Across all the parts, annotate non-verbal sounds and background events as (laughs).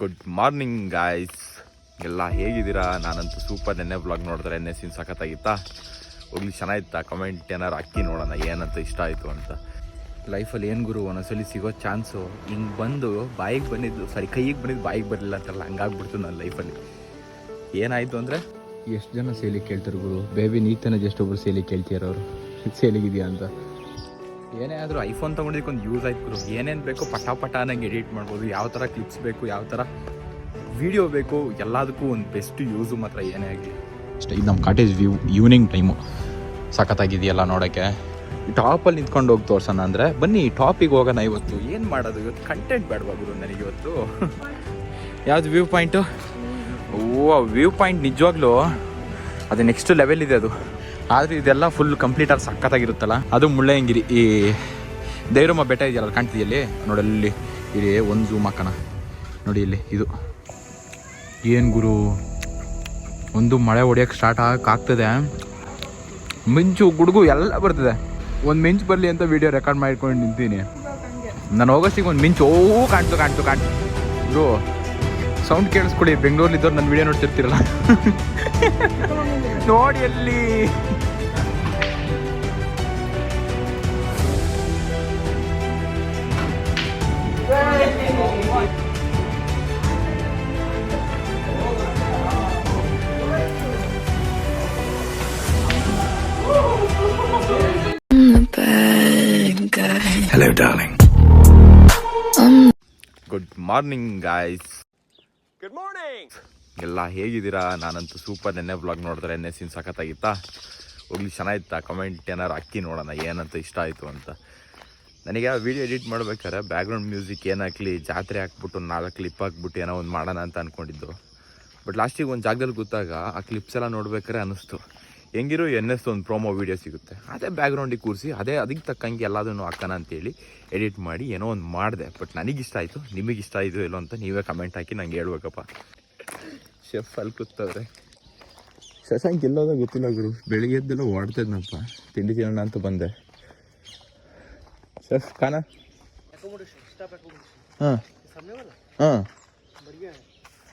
Good morning guys ಎಲ್ಲ ಹೇಗಿದ್ದೀರಾ? ನಾನಂತೂ ಸೂಪರ್. ನೆನ್ನೆ ಬ್ಲಾಗ್ ನೋಡಿದ್ರೆ ಎನ್ನೆ ಸೀನ್ ಸಖತ್ತಾಗಿತ್ತಾ? ಹೋಗ್ಲಿ, ಚೆನ್ನಾಗಿತ್ತಾ? ಕಮೆಂಟ್ ಏನಾರು ಅಕ್ಕಿ ನೋಡೋಣ. ಏನಂತ ಇಷ್ಟ ಆಯಿತು ಅಂತ. ಲೈಫಲ್ಲಿ ಏನು ಗುರು? ಒಂದೊಂದ್ಸಲಿ ಸಿಗೋ ಚಾನ್ಸು ಹಿಂಗೆ ಬಂದು ಬಾಯಿಗೆ ಬಂದಿದ್ದು ಸಾರಿ ಕೈಗೆ ಬಂದಿದ್ದು ಬಾಯಿಗೆ ಬರಲಿಲ್ಲ ಅಂತಲ್ಲ, ಹಂಗಾಗ್ಬಿಡ್ತು ನನ್ನ ಲೈಫಲ್ಲಿ ಏನಾಯಿತು ಅಂದರೆ? ಎಷ್ಟು ಜನ ಸೇಲಿ ಕೇಳ್ತಾರೆ ಗುರು? ಬೇಬಿ ನೀತನ ಜಸ್ಟ್ ಒಬ್ಬರು ಸೇಲಿ ಕೇಳ್ತೀರ ಅವರು ಸೇಲಿಗಿದೆಯಾ ಅಂತ? ಏನೇ ಆದರೂ ಐಫೋನ್ ತೊಗೊಂಡಿದ್ದಕ್ಕೆ ಒಂದು ಯೂಸ್ ಆಯ್ತು ಗುರು. ಏನೇನು ಬೇಕೋ ಪಟ ಪಟ ನಂಗೆ ಎಡಿಟ್ ಮಾಡ್ಬೋದು. ಯಾವ ಥರ ಕ್ಲಿಪ್ಸ್ ಬೇಕು ಯಾವ ಥರ ವಿಡಿಯೋ ಬೇಕು ಎಲ್ಲದಕ್ಕೂ ಒಂದು ಬೆಸ್ಟ್ ಯೂಸು ಮಾತ್ರ ಏನೇ ಆಗಲಿ. ಅಷ್ಟೇ ಇದು ನಮ್ಮ ಕಾಟೇಜ್ ವ್ಯೂ ಈವ್ನಿಂಗ್ ಟೈಮು ಸಖತ್ತಾಗಿದೆಯಲ್ಲ ನೋಡೋಕ್ಕೆ. ಟಾಪಲ್ಲಿ ನಿಂತ್ಕೊಂಡು ಹೋಗಿ ತೋರ್ಸೋಣ ಅಂದರೆ ಬನ್ನಿ ಟಾಪಿಗೆ ಹೋಗೋಣ ಇವತ್ತು. ಏನು ಮಾಡೋದು? ಇವತ್ತು ಕಂಟೆಂಟ್ ಬೇಡವಾ ಗುರು ನನಗೆ ಇವತ್ತು? ಯಾವುದು ವ್ಯೂ ಪಾಯಿಂಟು ಓ ವ್ಯೂ ಪಾಯಿಂಟ್ ನಿಜವಾಗ್ಲೂ? ಅದು ನೆಕ್ಸ್ಟ್ ಲೆವೆಲ್ ಇದೆ ಅದು. ಆದರೆ ಇದೆಲ್ಲ ಫುಲ್ ಕಂಪ್ಲೀಟ್ ಆಗಿ ಸಖತ್ತಾಗಿರುತ್ತಲ್ಲ? ಅದು ಮುಳ್ಳಯ್ಯಂಗಿರಿ ಈ ದೇವರಮ್ಮ ಬೆಟ್ಟ ಇದೆಯಲ್ಲ ಕಾಣ್ತಿದೆಯಲ್ಲಿ ನೋಡಲ್ಲಿ ಇಲ್ಲಿ? ಒಂದು ಝೂಮ್ ಹಾಕೋಣ. ನೋಡಿ ಇಲ್ಲಿ, ಇದು. ಏನು ಗುರು? ಒಂದು ಮಳೆ ಹೊಡಿಯೋಕ್ಕೆ ಸ್ಟಾರ್ಟ್ ಆಗಕ್ಕೆ ಮಿಂಚು, ಗುಡುಗು ಎಲ್ಲ ಬರ್ತದೆ. ಒಂದು ಮಿಂಚು ಬರಲಿ ಅಂತ ವಿಡಿಯೋ ರೆಕಾರ್ಡ್ ಮಾಡ್ಕೊಂಡು ನಿಂತೀನಿ. ನಾನು ಹೋಗೋಷ್ಟಿಗೆ ಒಂದು ಮಿಂಚು, ಓ, ಕಾಣ್ತು ಕಾಣ್ತು ಕಾಣ್ತು. ಗುರು ಸೌಂಡ್ ಕೇಳಿಸ್ಕೊಡಿ ಬೆಂಗಳೂರಲ್ಲಿದ್ದವ್ರು ನನ್ನ ವಿಡಿಯೋ ನೋಡ್ತಿರ್ತಿರಲ್ಲ. (laughs) ನೋಡಿ ಅಲ್ಲಿ. The bad guy. Hello, darling. Good morning guys good morning ಎಲ್ಲ ಹೇಗಿದ್ದೀರಾ? ನಾನಂತೂ ಸೂಪರ್. ನೆನ್ನೆ ಬ್ಲಾಗ್ ನೋಡಿದ್ರೆ ಎನ್ನೆ ಸೀನ್ ಸಖತ್ತಾಗಿತ್ತಾ? ಹೋಗ್ಲಿ ಚೆನ್ನಾಗಿತ್ತಾ? ಕಮೆಂಟ್ ಏನಾರು ಅಕ್ಕಿ ನೋಡೋಣ. ಏನಂತ ಇಷ್ಟ ಆಯಿತು ಅಂತ. ನನಗೆ ಆ ವಿಡಿಯೋ ಎಡಿಟ್ ಮಾಡ್ಬೇಕಾದ್ರೆ ಬ್ಯಾಕ್ಗ್ರೌಂಡ್ ಮ್ಯೂಸಿಕ್ ಏನು ಜಾತ್ರೆ ಹಾಕ್ಬಿಟ್ಟು ನಾಲ್ಕು ಕ್ಲಿಪ್ ಹಾಕ್ಬಿಟ್ಟು ಏನೋ ಒಂದು ಮಾಡೋಣ ಅಂತ ಅಂದ್ಕೊಂಡಿದ್ದು ಬಟ್ ಲಾಸ್ಟಿಗೆ ಒಂದು ಜಾಗದಲ್ಲಿ ಗೊತ್ತಾಗ ಆ ಕ್ಲಿಪ್ಸ್ ಎಲ್ಲ ನೋಡ್ಬೇಕಾರೆ ಅನ್ನಿಸ್ತು ಹೆಂಗಿರೋ ಎನ್ ಎಸ್ ಒಂದು ಪ್ರೊಮೋ ವೀಡಿಯೋ ಸಿಗುತ್ತೆ. ಅದೇ ಬ್ಯಾಕ್ಗ್ರೌಂಡಿಗೆ ಕೂರಿಸಿ, ಅದೇ ಅದಕ್ಕೆ ತಕ್ಕಂಗೆ ಎಲ್ಲದನ್ನು ಹಾಕೋಣ ಅಂತೇಳಿ ಎಡಿಟ್ ಮಾಡಿ ಏನೋ ಒಂದು ಮಾಡಿದೆ. ಬಟ್ ನನಗಿಷ್ಟ ಆಯಿತು ನಿಮಗೆ ಇಷ್ಟ ಆಯಿತು ಇಲ್ಲೋ ಅಂತ ನೀವೇ ಕಮೆಂಟ್ ಹಾಕಿ ನಂಗೆ ಹೇಳ್ಬೇಕಪ್ಪ. ಶೆಫ್ ಅಲ್ಲಿ ಕೂತವ್ರೆ. ಶಶಾಂಕ್ ಎಲ್ಲೋದ ಗೊತ್ತಿಲ್ಲ ಗುರು, ಬೆಳಿಗ್ಗೆ ಎದ್ದೆಲ್ಲ ಓಡ್ತಿದ್ನಪ್ಪ ತಿಂಡಿ ತಿನ್ನೋಣ ಅಂತ ಬಂದೆ. ಶೆಫ್ ಖಾನ ಹಾಂ ಹಾಂ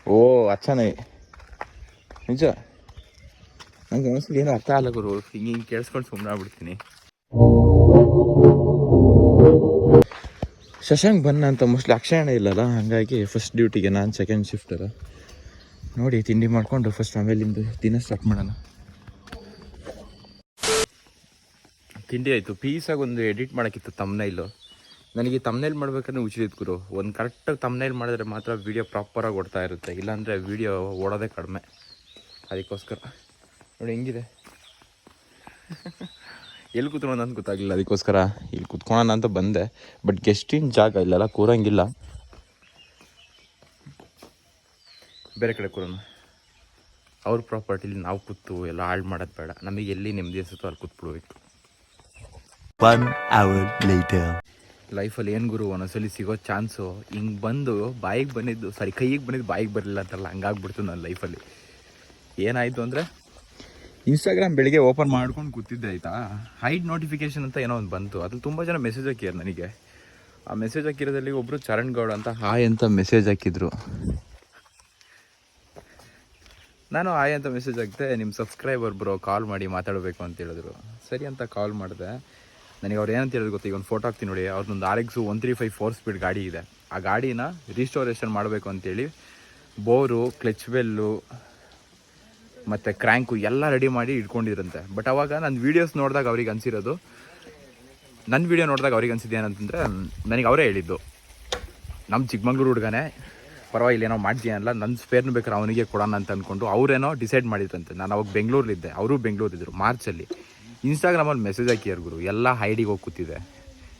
ಓ ಅಚ್ಚಾನೇ ನಿಜ ನಂಗೆ ಒಂದ್ಸಲ ಏನೂ ಅರ್ಥ ಆಗಲ್ಲ ಗುರು ಹಿಂಗೆ ಹಿಂಗೆ ಕೇಳಿಸ್ಕೊಂಡು ಸುಮ್ಮನೆ ಆಗ್ಬಿಡ್ತೀನಿ ಶಶಾಂಕ್ ಬನ್ನ ಅಂತ ಮೋಸ್ಟ್ಲಿ ಅಕ್ಷಯಣ ಇಲ್ಲಲ್ಲ ಹಾಗಾಗಿ ಫಸ್ಟ್ ಡ್ಯೂಟಿಗೆ ನಾನು ಸೆಕೆಂಡ್ ಶಿಫ್ಟ್ ಅಲ್ಲ ನೋಡಿ ತಿಂಡಿ ಮಾಡಿಕೊಂಡು ಫಸ್ಟ್ ಆಮೇಲಿಂದ ದಿನ ಸ್ಟಾರ್ಟ್ ಮಾಡೋಣ. ತಿಂಡಿ ಆಯಿತು. ಪೀಸಾಗಿ ಒಂದು ಎಡಿಟ್ ಮಾಡೋಕ್ಕಿತ್ತು ತಮ್ನೈಲು ನನಗೆ ತಮ್ನೈಲ್ ಮಾಡ್ಬೇಕಂದ್ರೆ ಹುಚ್ಚಿತ್ತು ಗುರು. ಒಂದು ಕರೆಕ್ಟಾಗಿ ತಮ್ನೈಲ್ ಮಾಡಿದ್ರೆ ಮಾತ್ರ ವೀಡಿಯೋ ಪ್ರಾಪರಾಗಿ ಓಡ್ತಾ ಇರುತ್ತೆ. ಇಲ್ಲಾಂದರೆ ವೀಡಿಯೋ ಓಡೋದೇ ಕಡಿಮೆ. ಅದಕ್ಕೋಸ್ಕರ. ನೋಡಿ, ಹೆಂಗಿದೆ? ಎಲ್ಲಿ ಕೂತ್ಕೊಳ್ಳೋಣ ಅಂತ ಗೊತ್ತಾಗಲಿಲ್ಲ. ಅದಕ್ಕೋಸ್ಕರ ಇಲ್ಲಿ ಕೂತ್ಕೊಳ್ಳೋಣ ಅಂತ ಬಂದೆ. ಬಟ್ ಗೆಸ್ಟಿನ ಜಾಗ ಇಲ್ಲೆಲ್ಲ ಕೂರಂಗಿಲ್ಲ. ಬೇರೆ ಕಡೆ ಕೂರೋಣ. ಅವ್ರ ಪ್ರಾಪರ್ಟಿಲಿ ನಾವು ಕೂತು ಎಲ್ಲ ಹಾಳು ಮಾಡೋದು ಬೇಡ. ನಮಗೆ ಎಲ್ಲಿ ನೆಮ್ಮದಿ ಅನ್ಸುತ್ತೋ ಅಲ್ಲಿ ಕೂತ್ಬಿಡ್ಬೇಕು. One ಅವರ್ ಲೇಟರ್ ಲೈಫಲ್ಲಿ ಏನು ಗುರು, ಒಂದೊಂದ್ಸಲಿ ಸಿಗೋ ಚಾನ್ಸು. ಹಿಂಗೆ ಬಂದು ಬಾಯಿಗೆ ಬಂದಿದ್ದು ಸರಿ ಕೈಗೆ ಬಂದಿದ್ದು ಬಾಯಿಗೆ ಬರಲಿಲ್ಲ ಅಂತಲ್ಲ ಹಂಗಾಗ್ಬಿಡ್ತು ನನ್ನ ಲೈಫಲ್ಲಿ ಏನಾಯಿತು ಅಂದರೆ ಇನ್ಸ್ಟಾಗ್ರಾಮ್ ಬೆಳಿಗ್ಗೆ ಓಪನ್ ಮಾಡ್ಕೊಂಡು ಕೂತಿದ್ದೆ, ಆಯಿತಾ? ಹೈಡ್ ನೋಟಿಫಿಕೇಶನ್ ಅಂತ ಏನೋ ಒಂದು ಬಂತು. ಅದ್ರಲ್ಲಿ ತುಂಬ ಜನ ಮೆಸೇಜ್ ಹಾಕಿದ್ರು ನನಗೆ. ಆ ಮೆಸೇಜ್ ಹಾಕಿರೋದ್ರಲ್ಲಿ ಒಬ್ಬರು ಚರಣ್ ಗೌಡ ಅಂತ ಹಾಯ್ ಅಂತ ಮೆಸೇಜ್ ಹಾಕಿದ್ರು. ನಾನು ಹಾಯ್ ಅಂತ ಮೆಸೇಜ್ ಹಾಕಿದೆ ನಿಮ್ಮ ಸಬ್ಸ್ಕ್ರೈಬರ್ ಬ್ರೋ ಕಾಲ್ ಮಾಡಿ ಮಾತಾಡಬೇಕು ಅಂತ ಹೇಳಿದ್ರು. ಸರಿ ಅಂತ ಕಾಲ್ ಮಾಡಿದೆ. ನನಗೆ ಅವ್ರು ಏನಂತ ಹೇಳೋದು ಗೊತ್ತಾ? ಈಗ ಒಂದು ಫೋಟೋ ಹಾಕ್ತೀನಿ ನೋಡಿ. ಅವ್ರದ್ದೊಂದು R X one three five four speed ಗಾಡಿ ಇದೆ. ಆ ಗಾಡಿನ ರಿಸ್ಟೋರೇಷನ್ ಮಾಡಬೇಕು ಅಂತೇಳಿ ಬೋರು ಕ್ಲಚ್ ಬೆಲ್ಲು ಮತ್ತು ಕ್ರ್ಯಾಂಕು ಎಲ್ಲ ರೆಡಿ ಮಾಡಿ ಇಟ್ಕೊಂಡಿದ್ರಂತೆ. ಬಟ್ ಅವಾಗ ನನ್ನ ವೀಡಿಯೋಸ್ ನೋಡಿದಾಗ ಅವ್ರಿಗೆ ಅನಿಸಿರೋದು ನನ್ನ ವೀಡಿಯೋ ನೋಡಿದಾಗ ಅವ್ರಿಗೆ ಅನಿಸಿದ್ದು ಏನಂತಂದರೆ, ನನಗೆ ಅವರೇ ಹೇಳಿದ್ದು. ನಮ್ಮ ಚಿಕ್ಕಮಂಗ್ಳೂರು ಹುಡುಗನೇ, ಪರವಾಗಿಲ್ಲ, ಏನೋ ಮಾಡ್ತೀಯಲ್ಲ ನನ್ನ ಸ್ಪೇರ್ನು ಬೇಕಾದ್ರೆ ಅವನಿಗೆ ಕೊಡೋಣ ಅಂತ ಅಂದ್ಕೊಂಡು ಅವರೇನೋ ಡಿಸೈಡ್ ಮಾಡಿದ್ರಂತೆ. ನಾನು ಅವಾಗ ಬೆಂಗಳೂರಲ್ಲಿದ್ದೆ ಅವರು ಬೆಂಗಳೂರಿದ್ದರು ಮಾರ್ಚಲ್ಲಿ. ಇನ್ಸ್ಟಾಗ್ರಾಮಲ್ಲಿ ಮೆಸೇಜ್ ಹಾಕಿಯಾರ ಗುರು. ಎಲ್ಲ ಹೈಡಿಗೆ ಹೋಗಿ ಕೂತಿದೆ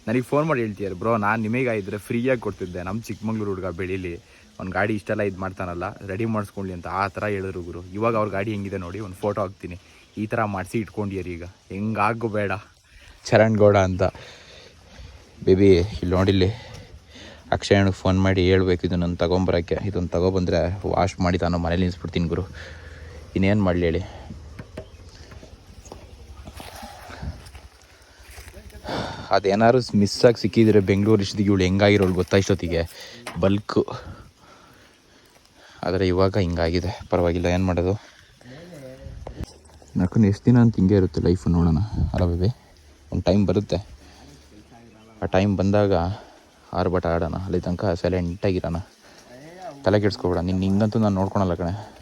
ನನಗೆ ಫೋನ್ ಮಾಡಿ ಹೇಳ್ತೀಯಾರ, ಬ್ರೋ, ನಾನು ನಿಮಗೆ ಇದ್ರೆ ಫ್ರೀಯಾಗಿ ಕೊಡ್ತಿದ್ದೆ. ನಮ್ಮ ಚಿಕ್ಕಮಂಗ್ಳೂರು ಹುಡುಗ ಬೆಳೀಲಿ. ಒಂದು ಗಾಡಿ ಇಷ್ಟೆಲ್ಲ ಇದು ಮಾಡ್ತಾನಲ್ಲ ರೆಡಿ ಮಾಡಿಸ್ಕೊಳ್ಳಿ ಅಂತ ಆ ಥರ ಹೇಳಿದ್ರು ಗುರು. ಇವಾಗ ಅವ್ರ ಗಾಡಿ ಹೆಂಗಿದೆ ನೋಡಿ, ಒಂದು ಫೋಟೋ ಹಾಕ್ತೀನಿ. ಈ ಥರ ಮಾಡಿಸಿ ಇಟ್ಕೊಂಡಿಯಾರ ಈಗ. ಹೆಂಗಾಗೋ ಬೇಡ. ಚರಣ್ ಗೌಡ ಅಂತ. ಬೇಬಿ, ಇಲ್ಲಿ ನೋಡಿಲ್ಲಿ. ಅಕ್ಷಯಣ್ಣಿಗೆ ಫೋನ್ ಮಾಡಿ ಹೇಳ್ಬೇಕು, ಇದನ್ನು ತಗೊಂಬರೋಕ್ಕೆ. ಇದನ್ನು ತಗೊಬಂದರೆ ವಾಶ್ ಮಾಡಿ ತಾನು ಮನೇಲಿ ನಿಲ್ಲಿಸ್ಬಿಡ್ತೀನಿ ಗುರು. ಇನ್ನೇನು ಮಾಡಲಿ ಹೇಳಿ. ಅದೇನಾದ್ರು ಮಿಸ್ ಆಗಿ ಸಿಕ್ಕಿದ್ರೆ ಬೆಂಗಳೂರು ಇಷ್ಟದಿಗೆ ಇವಳು ಹೆಂಗಾಗಿರೋಳು ಗೊತ್ತಾ ಇಷ್ಟೊತ್ತಿಗೆ? ಬಲ್ಕು. ಆದರೆ ಇವಾಗ ಹಿಂಗಾಗಿದೆ. ಪರವಾಗಿಲ್ಲ, ಏನು ಮಾಡೋದು? ನಕ್ಕನ್ನು ಎಷ್ಟು ದಿನ ಅಂತ ಹಿಂಗೆ ಇರುತ್ತೆ ಲೈಫು ನೋಡೋಣ. ಅಲ್ಲ ಬೇಬಿ ಒಂದು ಟೈಮ್ ಬರುತ್ತೆ. ಆ ಟೈಮ್ ಬಂದಾಗ ಆರ್ಭಟ ಆಡೋಣ. ಅಲ್ಲಿ ತನಕ ಸೈಲೆಂಟಾಗಿರೋಣ ತಲೆ ಕೆಡಿಸ್ಕೊಬೇಡ. ನಿನ್ನ ಹಿಂಗಂತೂ ನಾನು ನೋಡ್ಕೊಳಲ್ಲ ಕಣೆ.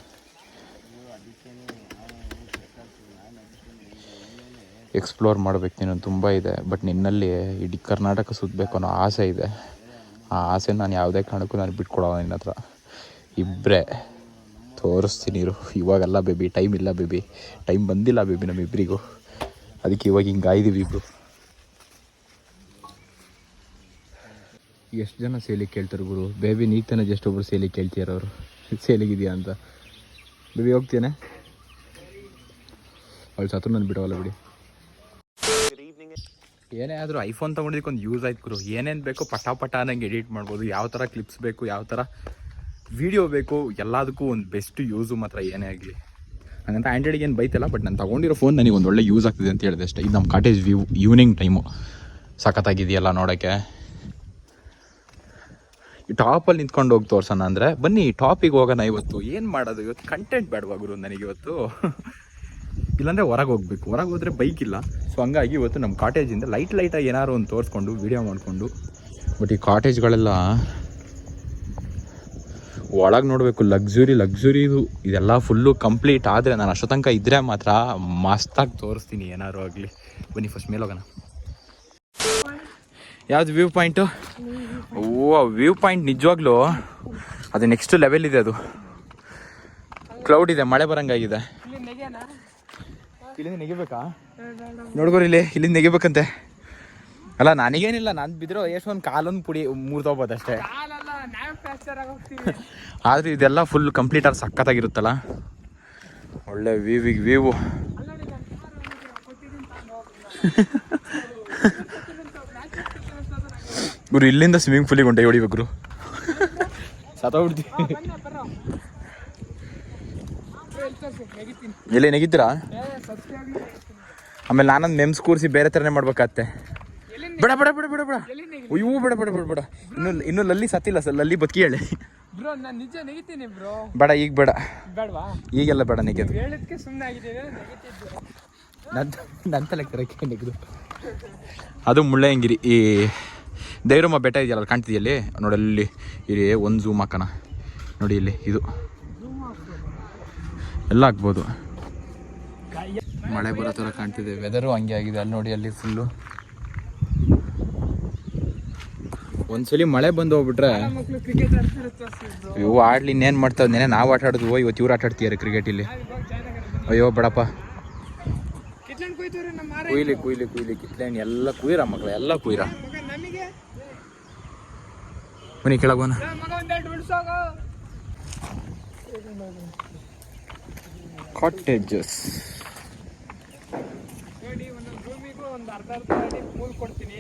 ಎಕ್ಸ್ಪ್ಲೋರ್ ಮಾಡ್ಬೇಕು ನೀನು ತುಂಬ ಇದೆ. ಬಟ್ ನಿನ್ನಲ್ಲಿ ಇಡೀ ಕರ್ನಾಟಕ ಸುತ್ತಬೇಕು ಅನ್ನೋ ಆಸೆ ಇದೆ. ಆ ಆಸೆ ನಾನು ಯಾವುದೇ ಕಾರಣಕ್ಕೂ ನಾನು ಬಿಟ್ಕೊಡೋಲ್ಲ ನಿನ್ನ ಹತ್ರ. ಇಬ್ಬರೇ ತೋರಿಸ್ತೀನಿ ಇರು. ಇವಾಗೆಲ್ಲ ಬೇಬಿ ಟೈಮ್ ಇಲ್ಲ ಬೇಬಿ ಟೈಮ್ ಬಂದಿಲ್ಲ ಬೇಬಿ ನಮ್ಮಿಬ್ಬರಿಗೂ ಅದಕ್ಕೆ ಇವಾಗ ಹಿಂಗೆ ಆಯ್ದೀವಿ ಇಬ್ಬರು ಎಷ್ಟು ಜನ ಸೇಲಿ ಕೇಳ್ತಾರೆ ಗುರು? ಬೇಬಿ ನೀ ತಾನೇ ಜಸ್ಟ್ ಒಬ್ರು ಸೇಲಿ ಕೇಳ್ತೀರ ಅವರು. ಸೇಲಿಗಿದೆಯಾ ಅಂತ. ಬೇಬಿ ಹೋಗ್ತೇನೆ ಅವಳು ಸತ್ರು ನಾನು ಬಿಡೋಲ್ಲ ಬಿಡಿ. ಏನೇ ಆದರೂ ಐಫೋನ್ ತೊಗೊಂಡಿದ್ದಕ್ಕೆ ಒಂದು ಯೂಸ್ ಆಯ್ತು ಗುರು. ಏನೇನು ಬೇಕು ಪಟ ಪಟ ಅನ್ನಂಗೆ ಎಡಿಟ್ ಮಾಡ್ಬೋದು. ಯಾವ ಥರ ಕ್ಲಿಪ್ಸ್ ಬೇಕು, ಯಾವ ಥರ ವಿಡಿಯೋ ಬೇಕು, ಎಲ್ಲದಕ್ಕೂ ಒಂದು ಬೆಸ್ಟ್ ಯೂಸು ಮಾತ್ರ ಏನೇ ಆಗಲಿ. ಹಂಗಂತ ಆ್ಯಂಡ್ರಾಯ್ಡಿಗೆ ಏನು ಬೈತಲ್ಲ ಬಟ್ ನಾನು ತೊಗೊಂಡಿರೋ ಫೋನ್ ನನಗೆ ಒಂದು ಒಳ್ಳೆ ಯೂಸ್ ಆಗ್ತಿದೆ ಅಂತ ಹೇಳಿದೆ ಅಷ್ಟೇ. ಇದು ನಮ್ಮ ಕಾಟೇಜ್ ವ್ಯೂ ಈವ್ನಿಂಗ್ ಟೈಮು ಸಖತ್ತಾಗಿದೆಯಲ್ಲ ನೋಡೋಕ್ಕೆ. ಈ ಟಾಪಲ್ಲಿ ನಿಂತ್ಕೊಂಡು ಹೋಗಿ ತೋರ್ಸೋಣ ಅಂದರೆ, ಬನ್ನಿ ಟಾಪಿಗೆ ಹೋಗೋಣ ಇವತ್ತು. ಏನು ಮಾಡೋದು ಇವತ್ತು? ಕಂಟೆಂಟ್ ಬೇಡವಾ ಗುರು ನನಗೆ ಇವತ್ತು? (laughs) ಇಲ್ಲಾಂದರೆ ಹೊರಗೆ ಹೋಗ್ಬೇಕು. ಹೊರಗೆ ಹೋದ್ರೆ ಬೈಕ್ ಇಲ್ಲ. ಸೊ ಹಂಗಾಗಿ ಇವತ್ತು ನಮ್ಮ ಕಾಟೇಜಿಂದ ಲೈಟ್ ಲೈಟಾಗಿ ಏನಾರು ಒಂದು ತೋರಿಸ್ಕೊಂಡು ವಿಡಿಯೋ ಮಾಡಿಕೊಂಡು. ಬಟ್ ಈ ಕಾಟೇಜ್ಗಳೆಲ್ಲ ಒಳಗೆ ನೋಡಬೇಕು. ಲಕ್ಸುರಿ ಲಕ್ಸುರಿ ಇದು. ಇದೆಲ್ಲ ಫುಲ್ಲು ಕಂಪ್ಲೀಟ್ ಆದರೆ ನಾನು ಅಷ್ಟೋ ತನಕ ಇದ್ದರೆ ಮಾತ್ರ ಮಸ್ತಾಗಿ ತೋರಿಸ್ತೀನಿ. ಏನಾದ್ರು ಆಗಲಿ. ಬನ್ನಿ ಫಸ್ಟ್ ಮೇಲೆ ಹೋಗೋಣ. ಯಾವ್ದು ವ್ಯೂ ಪಾಯಿಂಟು ಓ ವ್ಯೂ ಪಾಯಿಂಟ್ ನಿಜವಾಗ್ಲೂ ಅದು ನೆಕ್ಸ್ಟ್ ಲೆವೆಲ್ ಇದೆ ಅದು. ಕ್ಲೌಡ್ ಇದೆ, ಮಳೆ ಬರಂಗಾಗಿದೆ. ಇಲ್ಲಿಂದ ನೆಗಿಬೇಕಾ? ನೋಡ್ಕೋರಿ ಇಲ್ಲಿ ಇಲ್ಲಿಂದ ನೆಗಿಬೇಕಂತೆ. ಅಲ್ಲ ನನಗೇನಿಲ್ಲ ನಾನು ಬಿದ್ರೋ ಎಷ್ಟು ಒಂದು ಕಾಲೊಂದು ಪುಡಿ ಮೂರ್ತೋಗ್ಬೋದು ಅಷ್ಟೇ. ಆದ್ರೆ ಇದೆಲ್ಲ ಫುಲ್ ಕಂಪ್ಲೀಟ್ ಆಗಿ ಸಖತ್ತಾಗಿರುತ್ತಲ್ಲ? ಒಳ್ಳೆ ವ್ಯೂವಿಗೆ ವ್ಯೂ ಗುರು ಇಲ್ಲಿಂದ ಸ್ವಿಮ್ಮಿಂಗ್ ಪೂಲಿಗೆ ಹೊಂಟೆ ಹೊಡಿಬೇಕು ಗುರು. ಸತ್ತೋಗ್ಬಿಡ್ತೀವಿ. (laughs) ಎಲ್ಲಿ ನೆಗಿತೀರಾ ಆಮೇಲೆ ನಾನೊಂದು ಮೆಮ್ಸ್ ಕೂರಿಸಿ ಬೇರೆ ಥರನೇ ಮಾಡ್ಬೇಕಾತ್ತೆ. ಬೇಡ ಬೇಡ ಬೇಡ ಬೇಡ ಬೇಡ. ಅಯ್ಯೋ ಬೇಡ ಬೇಡ ಬೇಡ ಬೇಡ. ಇನ್ನು ಇನ್ನು ಲಲ್ಲಿ ಸತ್ತಿಲ್ಲ ಸರ್ ಲಲ್ಲಿ ಬದುಕಿ ಹೇಳಿ. ಬ್ರೋ ನಾನು ನಿಜ ನೆಗಿತೀನಿ ಬ್ರೋ. ಬೇಡ ಈಗ ಬೇಡ. ಬೇಡವಾ? ಈಗೆಲ್ಲ ಬೇಡ ನೆಗೆದು. ಹೇಳಿದ್ಕೆ ಸುಮ್ಮನೆ ಆಗಿದ್ದೇವೆ ನೆಗಿತಿದ್ದೆ ನನ್ನ ನನ್ನ ತಲೆ ಕರಕ್ಕೆ ನೆಗೆದು. ಅದು ಮುಳ್ಳಯ್ಯಂಗಿರಿ ಈ ದೇವ್ರಮ್ಮ ಬೆಟ್ಟ ಇದೆಯಲ್ಲ ಕಾಣ್ತಿದೆಯಾ ಅಲ್ಲಿ? ನೋಡಿ ಅಲ್ಲಿ ಇಲ್ಲಿ ಒಂದು ಝೂಮ್ ಹಾಕೋಣ. ನೋಡಿ ಇಲ್ಲಿ ಇದು. ಎಲ್ಲ ಹಾಕ್ಬೋದು ಮಳೆ ಬರೋ ಥರ ಕಾಣ್ತಿದೆ. ವೆದರು ಹಂಗೆ ಆಗಿದೆ. ಅಲ್ಲಿ ನೋಡಿ, ಅಲ್ಲಿ ಫುಲ್ಲು ಒಂದ್ಸಲಿ ಮಳೆ ಬಂದು ಹೋಗ್ಬಿಟ್ರೆ ಇವು ಆಡ್ಲಿ ಇನ್ನೇನು ಮಾಡ್ತಾವೆ ನೆನೆ ನಾವು ಆಟ ಆಡೋದು ಇವತ್ತು ಇವ್ರು ಆಟ ಆಡ್ತೀಯಾರ ಕ್ರಿಕೆಟ್ ಇಲ್ಲಿ. ಅಯ್ಯೋ, ಬಡಪ್ಪ. ಕುಯ್ಲಿ ಕುಯ್ಲಿ ಕುಯ್ಲಿ. ಕಿತ್ಲೇಣಿ ಎಲ್ಲ ಕುಯ್ರ ಮಕ್ಕಳು ಎಲ್ಲ ಕುಯ್ರ. ಬನ್ನಿ ಕೆಳಗೋಣ ನಾ ಮಗ ಒಂದೆರಡು ಬಿಡ್ಸೋಗ ಕಾಟೇಜಸ್ ಒಂದು ಅರ್ಧ ಅರ್ಧ ಅಡಿ ಮೂಲ್ ಕೊಡ್ತೀನಿ.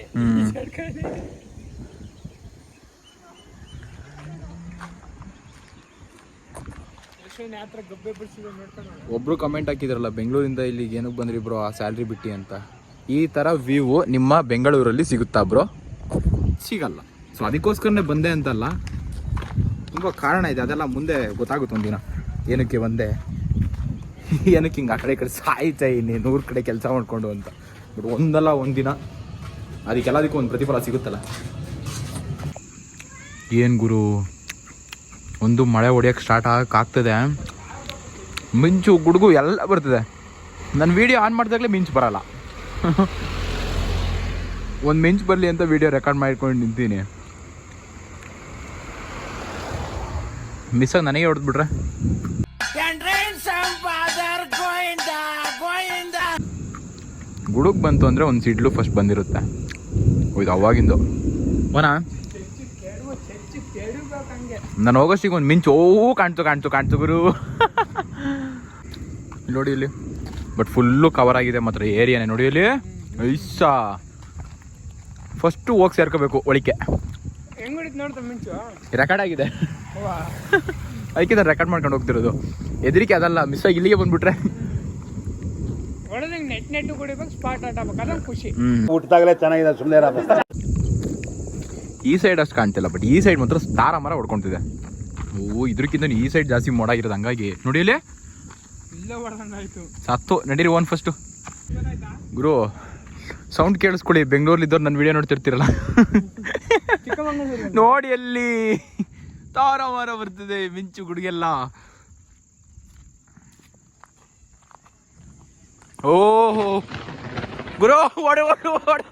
(laughs) ಒಬ್ರು ಕಮೆಂಟ್ ಹಾಕಿದ್ರಲ್ಲ ಬೆಂಗಳೂರಿಂದ ಇಲ್ಲಿಗೆ ಏನಕ್ಕೆ ಬಂದ್ರಿ ಬ್ರೋ ಆ ಸ್ಯಾಲ್ರಿ ಬಿಟ್ಟು ಅಂತ? ಈ ಥರ ವ್ಯೂ ನಿಮ್ಮ ಬೆಂಗಳೂರಲ್ಲಿ ಸಿಗುತ್ತಾ ಬ್ರೋ ಸಿಗಲ್ಲ. ಸೊ ಅದಕ್ಕೋಸ್ಕರನೇ ಬಂದೆ ಅಂತಲ್ಲ ತುಂಬ ಕಾರಣ ಇದೆ. ಅದೆಲ್ಲ ಮುಂದೆ ಗೊತ್ತಾಗುತ್ತೆ ಒಂದಿನ. ಏನಕ್ಕೆ ಬಂದೆ? (laughs) ಏನಕ್ಕೆ ಹಿಂಗೆ ಆ ಕಡೆ ಈ ಕಡೆ ಸಾಯ್ತಾ ಇನ್ನಿ ನೂರು ಕಡೆ ಕೆಲಸ ಮಾಡ್ಕೊಂಡು ಅಂತ. ಬಟ್ ಒಂದಲ್ಲ ಒಂದಿನ. ಅದಕ್ಕೆಲ್ಲದಕ್ಕೂ ಒಂದು ಪ್ರತಿಫಲ ಸಿಗುತ್ತಲ್ಲ. ಏನು ಗುರು? ಒಂದು ಮಳೆ ಹೊಡಿಯೋಕ್ಕೆ ಸ್ಟಾರ್ಟ್ ಆಗಕ್ಕಾಗ್ತದೆ ಮಿಂಚು ಗುಡುಗು ಎಲ್ಲ ಬರ್ತದೆ. ನನ್ನ ವೀಡಿಯೋ ಆನ್ ಮಾಡಿದಾಗಲೇ ಮಿಂಚು ಬರಲ್ಲ. (laughs) ಒಂದು ಮಿಂಚು ಬರಲಿ ಅಂತ ವೀಡಿಯೋ ರೆಕಾರ್ಡ್ ಮಾಡಿಕೊಂಡು ನಿಂತೀನಿ. ಮಿಸ್ಸಾಗಿ ನನಗೆ ಹೊಡೆದ್ಬಿಟ್ರೆ ಗುಡುಗ್ ಬಂತು ಅಂದರೆ ಒಂದು ಸಿಡ್ಲು ಫಸ್ಟ್ ಬಂದಿರುತ್ತೆ. ಇದು ಅವಾಗಿಂದು. ಓನಾ ನಾನು ಹೋಗೋಷ್ಟಿಗೆ ಒಂದು ಮಿಂಚು ಓ ಕಾಣ್ತು ಕಾಣ್ತು ಕಾಣ್ತು ಗುರು. (laughs) ನೋಡಿ ಇಲ್ಲಿ. ಬಟ್ ಫುಲ್ಲು ಕವರ್ ಆಗಿದೆ ಮಾತ್ರ ಏರಿಯಾನೇ ನೋಡಿ ಇಲ್ಲಿ. ಐಸಾ. ಫಸ್ಟು ಹೋಗಿ ಸೇರ್ಕೋಬೇಕು ಒಳಿಕೆ. ರೆಕಾರ್ಡ್ ಆಗಿದೆ. ಅದಕ್ಕೆ ನಾನು ರೆಕಾರ್ಡ್ ಮಾಡ್ಕೊಂಡು ಹೋಗ್ತಿರೋದು. ಹೆದರಿಕೆ ಅದಲ್ಲ ಮಿಸ್ ಆಗಿ ಇಲ್ಲಿಗೆ ಬಂದ್ಬಿಟ್ರೆ. ನೆಟ್ಟು ಕುಡಿಬೇಕು ಸ್ಪಾಟ್ ಆಟ ಆಗ್ಬೇಕು ಅದಂಗೆ ಖುಷಿ. ಊಟದಾಗಲೇ ಹುಟ್ಟಿದಾಗಲೇ ಚೆನ್ನಾಗಿದೆ ಸುಮ್ಮನೆ ಈ ಸೈಡ್ ಅಷ್ಟು ಕಾಣ್ತಿಲ್ಲ ಬಟ್ ಈ ಸೈಡ್ ಮಾತ್ರ ತಾರ ಮರ ಹೊಡ್ಕೊಂತಿದೆ. ಓ ಇದ್ರಕ್ಕಿಂತ ಈ ಸೈಡ್ ಜಾಸ್ತಿ ಮೋಡ ಆಗಿರೋದು ಹಂಗಾಗಿ. ನೋಡಿ ಇಲ್ಲಿ. ಇಲ್ಲ ಹೊಡೆದಂಗಾಯ್ತು. ಸತ್ತು. ನಡೀರಿ ಒನ್ ಫಸ್ಟು ಗುರು ಸೌಂಡ್ ಕೇಳಿಸ್ಕೊಳ್ಳಿ. ಬೆಂಗಳೂರಲ್ಲಿದ್ದವ್ರು ನನ್ನ ವಿಡಿಯೋ ನೋಡ್ತಿರ್ತೀರಲ್ಲ. ನೋಡಿ ಅಲ್ಲಿ. ತಾರ ಮರ ಬರ್ತಿದೆ ಮಿಂಚು ಗುಡುಗೆಲ್ಲ. ಓಹೋ. ಗುರು ಓಡು ಓಡು ಓಡು.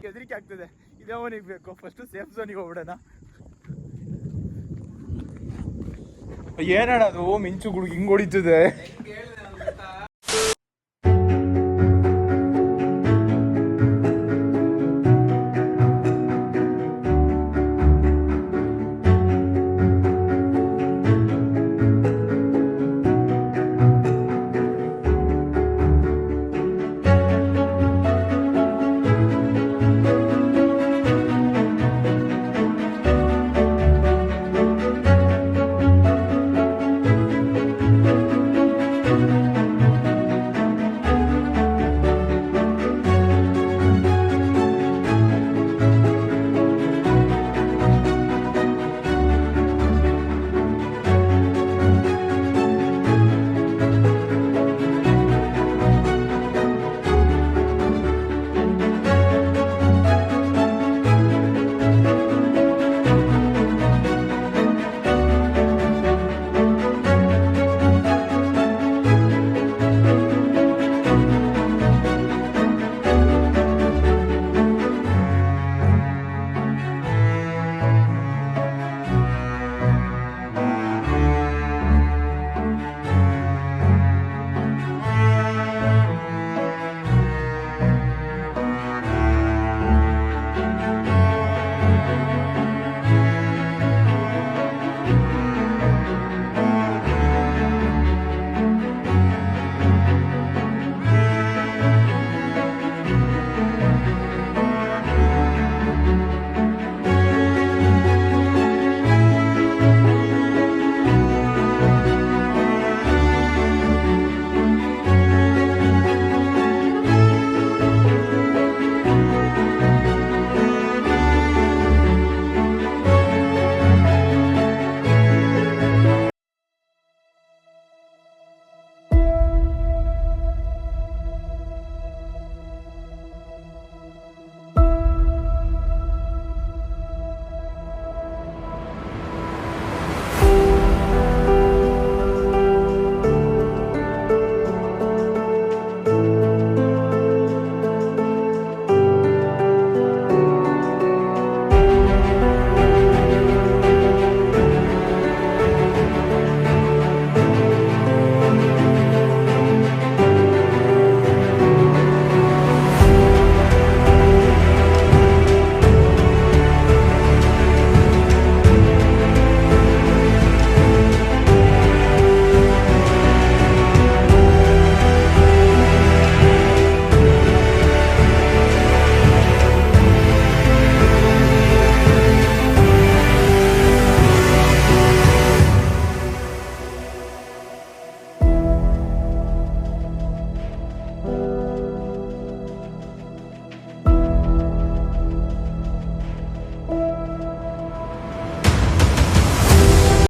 ಹೆದರಿಕೆ ಆಗ್ತದೆ. ಇದೇ ಅವನಿಗೆ ಬೇಕು. ಫಸ್ಟ್ ಸೇಫ್ ಝೋನಿಗೆ ಹೋಗ್ಬಿಡೋಣ. ಏನಣ್ಣ ಅದು ಮಿಂಚು ಗುಡು ಹಿಂಗ್ ಹೊಡಿತದೆ.